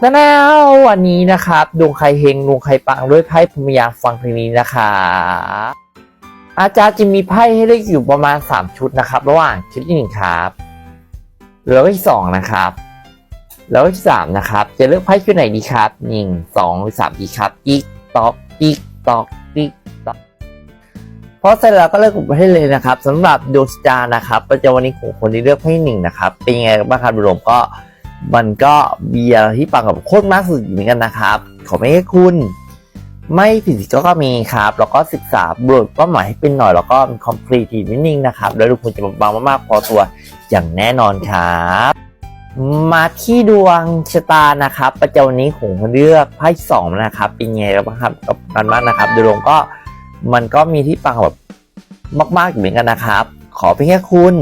แล้ววันนี้นะครับดวงใครเฮงดวงใครปังด้วยไพ่พรหมยาฟังเพลงนี้นะคะ อาจารย์จะมีไพ่ให้เลือกอยู่ประมาณ 3 ชุดนะครับ ระหว่างชุดที่หนึ่งครับแล้วก็ที่สองนะครับ แล้วก็ที่สามนะครับ จะเลือกไพ่ชุดไหนดีครับหนึ่งสองหรือสามดีครับติ๊กตอกติ๊กตอกติ๊กตอกเพราะเสร็จแล้วก็เลือกกลุ่มให้เลยนะครับสำหรับดวงชะตานะครับประจำวันนี้ของคนที่เลือกไพ่หนึ่งนะครับ เป็นยังไงบ้างครับรวมก็ มันก็มีอะไรที่ปังกับโคตรมากสุดเหมือนกันนะครับ ขอไม่ให้คุณ ไม่ผิดสิก็ก็มีครับ แล้วก็ศึกษาบทเป้าหมายให้เป็นหน่อยแล้วก็มีคอมพลีทนิดนึงนะครับ แล้วทุกคนจะบางมากๆพอตัวอย่างแน่นอนครับ มาที่ดวงชะตานะครับประจำวันนี้ของคนเลือกไพ่สองนะครับ เป็นไงบ้างครับกับกันมากนะครับโดยรวมก็มันก็มีที่ปังแบบมากๆอยู่เหมือนกันนะครับ ขอเพียงแค่คุณ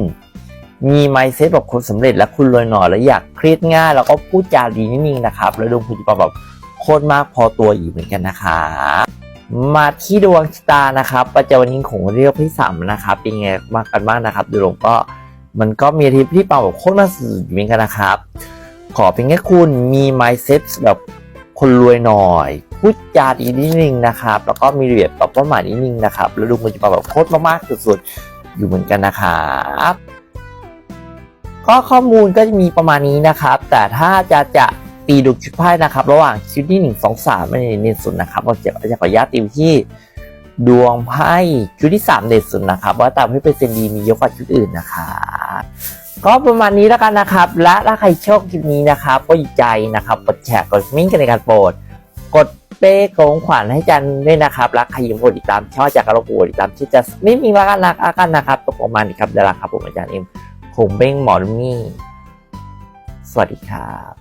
มีไมเซ็ตแบบคนสำเร็จและคุณรวยหน่อยแล้วอยากเครียดง่ายแล้วก็พูดจาดีนิดนึงนะครับ แล้วดวงคุณจะแบบโคตรมากพอตัวอยู่เหมือนกันนะครับมาที่ดวงชะตานะครับ ประจำวันนี้ของเรียกพี่สามนะครับเป็นไงมากกันบ้างนะครับดยรวก็มันก็มีทิตย์ที่เป่าแบบโคตรมากสุดอยู่เหมือนกันนะครับ ขอเพียงแค่คุณมีไมเซ็ตแบบคนรวยหน่อยพูดจาดีนิดนึงนะครับ แล้วก็มีเบียบแบบเป้าหมายนิดนึงนะครับแล้วดวงคุณจะแบบโคตรมากๆสุดๆอยู่เหมือนกันนะครับ ก็ข้อมูลก็จะมีประมาณนี้นะครับ แต่ถ้าจะจะตีดูชุดไพ่นะครับ ระหว่างชุดที่หนึ่งสองสามไม่เน้นสุดนะครับเราจะจะขออนุญาตตีที่ดวงไพ่ชุดที่สามเด่นสุดนะครับ ว่าตามให้เป็นเซนดีมีเยอะกว่าชุดอื่นนะครับก็ประมาณนี้แล้วกันนะครับ และถ้าใครชอบคลิปนี้นะครับ ก็อย่าใจนะครับกดแชร์กดมิ้งกันในการโปรดกดเป้ของขวัญให้จันด้วยนะครับรักใครอยังกดติดตามช่องจากกระโปดติดตามที่จะไม่มีละกันนะละกันนะครับตกประมาณนี้ครับเดี๋ยวละครับผมอาจารย์เอ็ม ผมเบ้งหมอมี่ สวัสดีครับ